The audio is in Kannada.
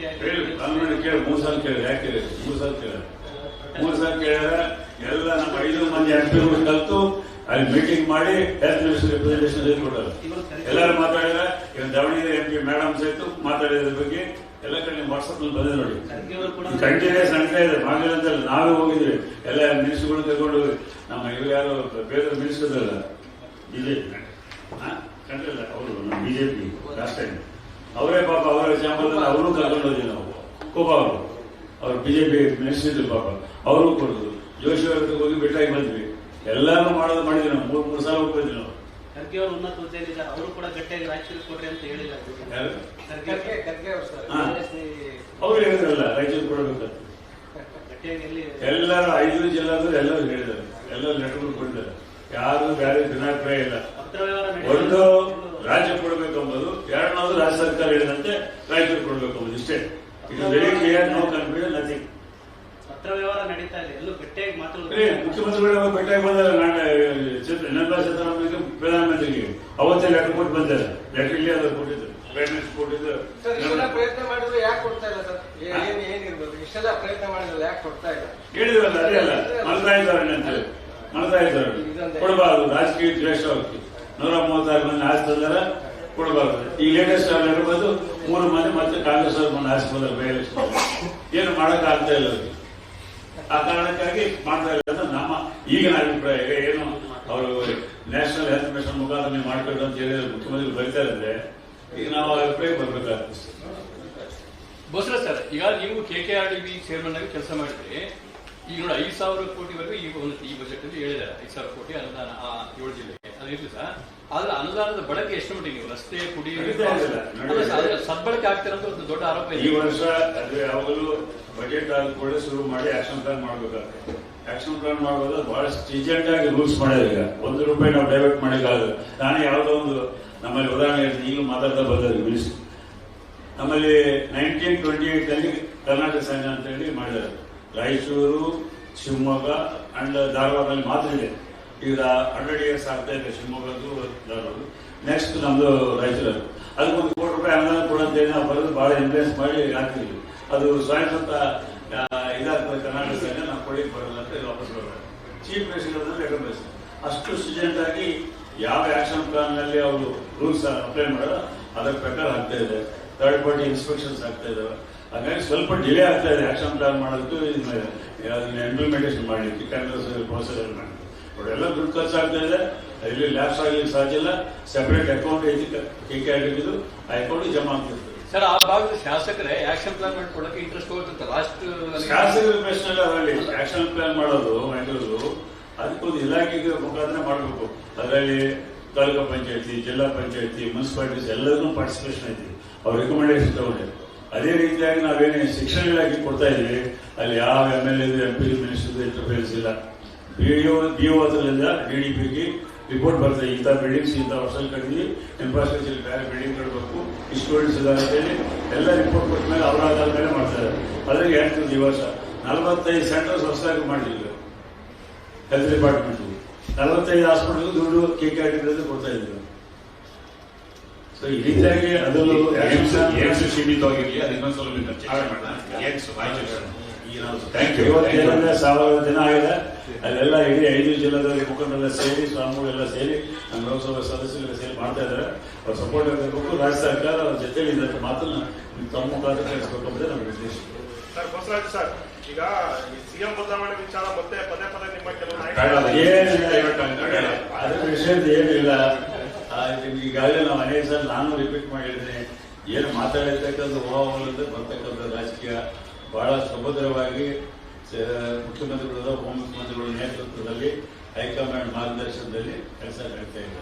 ಕೇಳಿ ಮೂರು ಸಲ ಕೇಳಿ? ಯಾಕೆ ಮೂರು ಎಲ್ಲ ನಮ್ಮ ಐದು ಮಂದಿ ಎಂಪಿಗಳು ಕಲ್ತು ಅಲ್ಲಿ ಮೀಟಿಂಗ್ ಮಾಡಿ ಹೆಲ್ತ್ ಮಿನಿಸ್ಟರ್ ರೆಪ್ರೆಸೆಂಟೇಷನ್ ಕೊಟ್ಟರು. ಎಲ್ಲರೂ ಮಾತಾಡಿದ್ರೆ ಈಗ ದಾವಣಗೆರೆ ಎಂ ಪಿ ಮೇಡಮ್ ಸಹಿತ ಮಾತಾಡಿದ್ರ ಬಗ್ಗೆ ಎಲ್ಲ ಕಡೆ ವಾಟ್ಸಪ್ನಲ್ಲಿ ಬಂದಿದೆ ನೋಡಿ. ಕಂಟಿನ್ಯೂಸ್ ನಡೀತಾ ಇದೆ. ಮಾಡಿಲ್ಲ ನಾವೇ ಹೋಗಿದ್ವಿ. ಎಲ್ಲ ಮಿನಿಸ್ಟರ್ಗಳು ತಗೊಂಡು ನಮ್ಮ ಇವ್ರು ಯಾರು, ಬೇರೆ ಮಿನಿಸ್ಟರ್ ಬಿಜೆಪಿ ಕಂಡಿಲ್ಲ ಅವರು ನಮ್ಮ ಬಿಜೆಪಿ ರಾಷ್ಟ್ರ ಅವರೇ ಪಾಪ ಅವರ ಚಾಂಬಲ್ ಅವರು ಕರ್ಕೊಂಡೋದ್ವಿ ನಾವು. ಕೋಪ ಅವರು. ಅವ್ರು ಬಿಜೆಪಿ ಮಿನಿಸ್ಟರ್ ಇದ್ರು ಪಾಪ. ಅವರು ಕೊಡೋದು. ಜೋಶಿ ಅವ್ರ ಹೋಗಿ ಬೆಟ್ಟಾಗಿ ಬಂದ್ವಿ. ಎಲ್ಲಾನು ಮಾಡೋದು ಮಾಡಿದ್ವಿ ನಾವು. ಮೂರು ಮೂರು ಸಲ ಹೋಗ್ತಿದ್ವಿ ನಾವು. ಖರ್ಗೆ ಅವರು ಉನ್ನತ ಅವರು ಕೂಡ ಗಟ್ಟಿಯಾಗಿ ರಾಯಚೂರು ಕೊಡ್ರಿ ಅಂತ ಹೇಳಿಲ್ಲ. ಅವ್ರು. ಹೇಳಿದ್ರಲ್ಲ ರಾಯಚೂರು ಕೊಡಬೇಕಂತ ಎಲ್ಲರೂ ಐದು ಜಿಲ್ಲಾದ್ರು ಎಲ್ಲರೂ ಹೇಳಿದ್ದಾರೆ. ಎಲ್ಲರೂ ನೆಟ್ವರ್ಕ್ ಕೊಟ್ಟಿದ್ದಾರೆ. ಯಾರು ಬೇರೆ ಭಿನ್ನಾಭಿಪ್ರಾಯ ಇಲ್ಲ. ಒಂದು ರಾಜ್ಯ ರಾಜ್ಯ ಕೊಡಬೇಕೆಂಬುದು ಎರಡನೇದು ರಾಜ್ಯ ಸರ್ಕಾರ ಹೇಳಿದಂತೆ ರಾಜ್ಯಕ್ಕೆ ಕೊಡಬೇಕು ಇಷ್ಟೇ. ಇದು very clear no confusion nothing ಪತ್ರ ವ್ಯವಹಾರ ನಡೀತಾ ಇದೆ. ಎಲ್ಲೂ ಗಟ್ಟಿಯಾಗಿ ಅದೇ ಮಾತಾಡೋದು ಮುಖ್ಯಮಂತ್ರಿಗಳು ಭೇಟಿಯಾಗಿ ನಿರ್ಮಲಾ ಸೀತಾರಾಮನ್ಗೆ ಪ್ರಧಾನಮಂತ್ರಿಗೆ. ಅವತ್ತೇ ಲೆಟರ್ ಕೊಟ್ಟು ಬಂದಾರೆ ಲೆಟರ್ ಇಲ್ಲಿ ಕೊಟ್ಟಿದ್ರು ಪ್ರೈಮ್ ಮಿನಿಸ್ಟರ್ ಇಷ್ಟೆಲ್ಲ ಪ್ರಯತ್ನ ಮಾಡಿದ್ರು ಯಾಕೆ ಕೊಡ್ತಾ ಇಲ್ಲ ಸರ್? ಏ- ಏನ್ ಏನಿರ್ಬೋದು? ಇಷ್ಟೆಲ್ಲ ಪ್ರಯತ್ನ ಮಾಡಿದ್ರು ಯಾಕೆ ಕೊಡ್ತಾ ಇಲ್ಲ? ಹೇಳಿದ್ರಲ್ಲ ಅದೇ ಅಲ್ಲ. ಇದ್ದಾರೆ ಅಂತ ಹೇಳಿ. ಇದ್ದಾರೆ. ಕೊಡಬಾರದು. ರಾಜಕೀಯ ದ್ವೇಷ ಹೋಗ್ತಿ ನೂರ ಮೂವತ್ತಾರು ಮಂದಿ ಆಸ್ತಿ ತಂದಾರ. ಕೊಡಬಾರದು. ಈ ಲೇಟೆಸ್ಟ್ ಆಗಿ ಇರ್ಬೋದು ಮೂರು ಮಂದಿ ಮತ್ತೆ ಕಾಂಗ್ರೆಸ್ ಅವರು ಮಂದಿ ಬಂದ್ರೆ ಏನು ಮಾಡಕ್ ಆಗ್ತಾ ಇಲ್ಲ ಅವ್ರಿಗೆ. ಆ ಕಾರಣಕ್ಕಾಗಿ ಮಾಡ್ತಾ ಇಲ್ಲ ಅಂತ ನಮ್ಮ ಈಗಿನ ಅಭಿಪ್ರಾಯ ಏನು ಅವರು ನ್ಯಾಷನಲ್ ಹೆಲ್ತ್ ಮಿಷನ್ ಮುಖಾಂತರ ನೀವು ಮಾಡ್ಕೊಂಡು ಅಂತ ಹೇಳಿ ಮುಖ್ಯಮಂತ್ರಿ ಬರ್ತಾ ಇದ್ರೆ, ಈಗ ನಾವು ಅಭಿಪ್ರಾಯ ಬರ್ಬೇಕಾಗ್ತದೆ. ಬಸರ ಸರ್, ಈಗ ನೀವು K K R D B chairman ಆಗಿ ಕೆಲಸ ಮಾಡಿದ್ರಿ. ಈಗ ನೋಡಿ ಐದು ಸಾವಿರ ಕೋಟಿವರೆಗೂ ಈಗ ಒಂದು ಈ ಬಜೆಟ್ ಅಲ್ಲಿ ಹೇಳಿದ್ದಾರೆ. ಐದು ಸಾವಿರ ಕೋಟಿ ಅನುದಾನ ಆ ಏಳು ಜಿಲ್ಲೆಗೆ. ಆದ್ರೆ ಅನುದಾನದ ಬಳಕೆ ಎಷ್ಟು ಮಟ್ಟಿಗೆ ನೀವು? ರಸ್ತೆ ಕುಡಿ ಸದ್ಬಳಕೆ ಆಗ್ತಿರೋದು ಒಂದು ದೊಡ್ಡ ಆರೋಪ ಈ ವರ್ಷ ಅದು ಯಾವಾಗಲೂ ಬಜೆಟ್ ಆಗಿ ಕೂಡ ಶುರು ಮಾಡಿ ಆಕ್ಷನ್ ಪ್ಲಾನ್ ಮಾಡ್ಬೇಕಾಗ್ತದೆ ಆಕ್ಷನ್ ಪ್ಲಾನ್ ಮಾಡುವಾಗ ಬಹಳ ಸ್ಟಿಜೆಂಟ್ ಆಗಿ ರೂಲ್ಸ್ ಮಾಡಿದ್ರೆ ಈಗ. ಒಂದು ರೂಪಾಯಿ ನಾವು ಡೈವರ್ಟ್ ಮಾಡಲಿಕ್ಕಾಗಲ್ಲ ನಾನೇ ಯಾವುದೋ ಒಂದು ನಮ್ಮಲ್ಲಿ ಉದಾಹರಣೆ ಈಗಲೂ ಮಾತಾಡ್ತಾ ಬಂದರು ಮಿನಿಸ್ಟರ್ ನಮ್ಮಲ್ಲಿ ನೈನ್ಟೀನ್ ಟ್ವೆಂಟಿ ಏಟ್ ಅಲ್ಲಿ ಕರ್ನಾಟಕ ಸಂಘ ಅಂತ ಹೇಳಿ ಮಾಡಿದ್ದಾರೆ. ರಾಯಚೂರು ಶಿವಮೊಗ್ಗ ಅಂಡ್ ಧಾರವಾಡದಲ್ಲಿ ಮಾತ್ರ ಇದೆ. ಈಗ ಹಂಡ್ರೆಡ್ ಇಯರ್ಸ್ ಆಗ್ತಾ ಇದೆ ಶಿವಮೊಗ್ಗದ್ದು ಧಾರವಾಡ ನೆಕ್ಸ್ಟ್ ನಮ್ದು ರಾಯಚೂರು ಅದಕ್ಕೊಂದು ಕೋಟಿ ರೂಪಾಯಿ ಅನುದಾನ ಕೊಡು ಅಂತ ಹೇಳಿ ನಾವು ಬರೆದು ಬಹಳ ಇನ್ಫ್ಲೂಯೆನ್ಸ್ ಮಾಡಿ ಹಾಕ್ತಿದ್ವಿ ಅದು ಸ್ವಯಂ ಇದಾಗ್ತದೆ ಕರ್ನಾಟಕ ಸಂಘ ನಾವು ಕೊಡಿ ಬರಲ್ಲ ಅಂತ ವಾಪಸ್ ಬರೋದು. ಚೀಫ್ ಮಿನಿಸ್ಟರ್ ರೆಕಮೆಂಡೇಶನ್ ಅಷ್ಟು ಸ್ಟೂಡೆಂಟ್ ಆಗಿ ಯಾವ ಆಕ್ಷನ್ ಪ್ಲಾನ್ನಲ್ಲಿ ಅವರು ರೂಲ್ಸ್ ಅಪ್ಲೈ ಮಾಡೋದು ಅದರ ಪ್ರಕಾರ ಆಗ್ತಾ ಇದೆ. ಥರ್ಡ್ ಪಾರ್ಟಿ ಇನ್ಸ್ಪೆಕ್ಷನ್ಸ್ ಆಗ್ತಾ ಇದಾವೆ. ಹಾಗಾಗಿ ಸ್ವಲ್ಪ ಡಿಲೇ ಆಗ್ತಾ ಇದೆ ಆಕ್ಷನ್ ಪ್ಲಾನ್ ಮಾಡೋದಕ್ಕೆ ಇಂಪ್ಲಿಮೆಂಟೇಷನ್ ಮಾಡಲಿಕ್ಕೆ. ಕಾಂಗ್ರೆಸ್ ಪ್ರೊಸೆಸ್ ಮಾಡಿ ಎಲ್ಲ ದುಡ್ಡು ಖರ್ಚಾಗ್ತಾ ಇದೆ. ಇಲ್ಲಿ ಲ್ಯಾಪ್ಸ್ ಆಗ್ಲಿಕ್ಕೆ ಸಾಧ್ಯ ಇಲ್ಲ. ಸೆಪರೇಟ್ ಅಕೌಂಟ್ ಐತಿ ಕೆ ಕೆ ಆಗಿದ್ದು ಆ ಅಕೌಂಟ್ ಜಮಾ ಆಗ್ತಿರ್ತದೆ. ಸರ್ ಆ ಭಾಗದ ಶಾಸಕರೇ ಆಕ್ಷನ್ ಪ್ಲಾನ್ ಮಾಡ್ಕೊಳಕ್ಕೆ ಇಂಟ್ರೆಸ್ಟ್ ಹೋಗುತ್ತೆ ಲಾಸ್ಟ್ ಶಾಸಕರ ಪ್ರಶ್ನೆ ಅದರಲ್ಲಿ. ಆಕ್ಷನ್ ಪ್ಲಾನ್ ಮಾಡೋದು ಮಂಗಳೂರು ಅದಕ್ಕೊಂದು ಇಲಾಖೆಗೆ ಮುಖಾಂತರ ಮಾಡಬೇಕು. ಅದರಲ್ಲಿ ತಾಲೂಕು ಪಂಚಾಯತಿ ಜಿಲ್ಲಾ ಪಂಚಾಯತಿ ಮುನ್ಸಿಪಾಲಿಟೀಸ್ ಎಲ್ಲರಿಗೂ ಪಾರ್ಟಿಸಿಪೇಷನ್ ಐತಿ. ಅವ್ರ ರೆಕಮೆಂಡೇಶನ್ ತಗೊಂಡೆ. ಅದೇ ರೀತಿಯಾಗಿ ನಾವೇನೇ ಶಿಕ್ಷಣ ಇಲಾಖೆ ಕೊಡ್ತಾ ಇದೀವಿ. ಅಲ್ಲಿ ಯಾವ M L A M P minister interference ಇಲ್ಲ. ಬಿಡಿಒ ಬಿಒ ಹತ್ರದಿಂದ ಪಿಗೆ ರಿಪೋರ್ಟ್ ಬರ್ತದೆ. ಇಂಥ ಬಿಲ್ಡಿಂಗ್ಸ್ ಇಂಥ ವರ್ಷ ಕಟ್ಟಿದ್ವಿ ಇನ್ಫ್ರಾಸ್ಟ್ರಕ್ಚರ್ ಬೇರೆ ಬಿಲ್ಡಿಂಗ್ ಕಟ್ಟಬೇಕು ಇಷ್ಟು ಸ್ಟೂಡೆಂಟ್ಸ್ ಇದ್ದಾರೆ ಅಂತೇಳಿ ಎಲ್ಲ ರಿಪೋರ್ಟ್ ಕೊಟ್ಟ ಮೇಲೆ ಅವರ ಆಧಾರದ ಮೇಲೆ ಮಾಡ್ತಾರೆ. ಅದ್ರಾಗ ಎಂಟು ದಿವಸ ವರ್ಷ ನಲವತ್ತೈದು ಸೆಂಟರ್ಸ್ ಹೊಸದಾಗಿ ಮಾಡಿದ್ರು. ಹೆಲ್ತ್ ಡಿಪಾರ್ಟ್ಮೆಂಟ್ ನಲವತ್ತೈದು ಹಾಸ್ಪಿಟಲ್ ದುಡ್ಡು ಕೆ ಕೆ ಆರ್ ಕೊಡ್ತಾ ಇದ್ರು. ಸೊ ಈ ರೀತಿಯಾಗಿ ಅದರಲ್ಲೂ ಸೀಮಿತವಾಗಿರಲಿ ಸೀಮಿತವಾಗಿರ್ಲಿ ಅದನ್ನೊಂದು ಸ್ವಲ್ಪ ನೀವು ಚರ್ಚೆ ಮಾಡೋಣ ಇವತ್ತೇನಂದ್ರೆ ಸಾವಿರ ದಿನ ಆಗಿದೆ. ಅಲ್ಲೆಲ್ಲ ಇಡೀ ಐದು ಜಿಲ್ಲೆಗಳಲ್ಲಿ ಮುಖಂಡರೆಲ್ಲ ಸೇರಿ ಸ್ವಾಮಿಗಳೆಲ್ಲ ಸೇರಿ ನಮ್ಮ ಲೋಕಸಭಾ ಸದಸ್ಯರೆಲ್ಲ ಸೇರಿ ಮಾಡ್ತಾ ಇದ್ದಾರೆ. ಅವ್ರ ಸಪೋರ್ಟ್ ಆಗಬೇಕು ರಾಜ್ಯ ಸರ್ಕಾರ ಅವ್ರ ಜೊತೆಲಿ ಇದ್ದ ಮಾತನ್ನ ತಮ್ಮ ಮುಖಾಂತರ ತಿಳಿಸ್ಬೇಕು ಅಂತ ನಮ್ಮ ಉದ್ದೇಶ. ಸರ್ ಬಸವರಾಜ್ ಸರ್ ಈಗ ಸಿಎಂ ಬದಲಾವಣೆ ವಿಚಾರ ಮತ್ತೆ ಪದೇ ಪದೇ ನಿಮ್ಮ ಕೆಲವು ಏನಿಲ್ಲ ಅದ್ರ ವಿಷಯದ ಏನಿಲ್ಲ. ಆ, ಈಗಾಗಲೇ ನಾವು ಅನೇಕ ಸರ್ ನಾನು ರಿಪೀಟ್ ಮಾಡಿದ್ದೀನಿ. ಏನು ಮಾತಾಡಿರ್ತಕ್ಕಂಥ ಊಹಾವೋಲದ ಬರ್ತಕ್ಕಂಥ ರಾಜಕೀಯ ಬಹಳ ಸುಭದ್ರವಾಗಿ ಮುಖ್ಯಮಂತ್ರಿಗಳ ಉಪಮುಖ್ಯಮಂತ್ರಿಗಳ ನೇತೃತ್ವದಲ್ಲಿ ಹೈಕಮಾಂಡ್ ಮಾರ್ಗದರ್ಶನದಲ್ಲಿ ಕೆಲಸ ಆಗ್ತಾ ಇದೆ.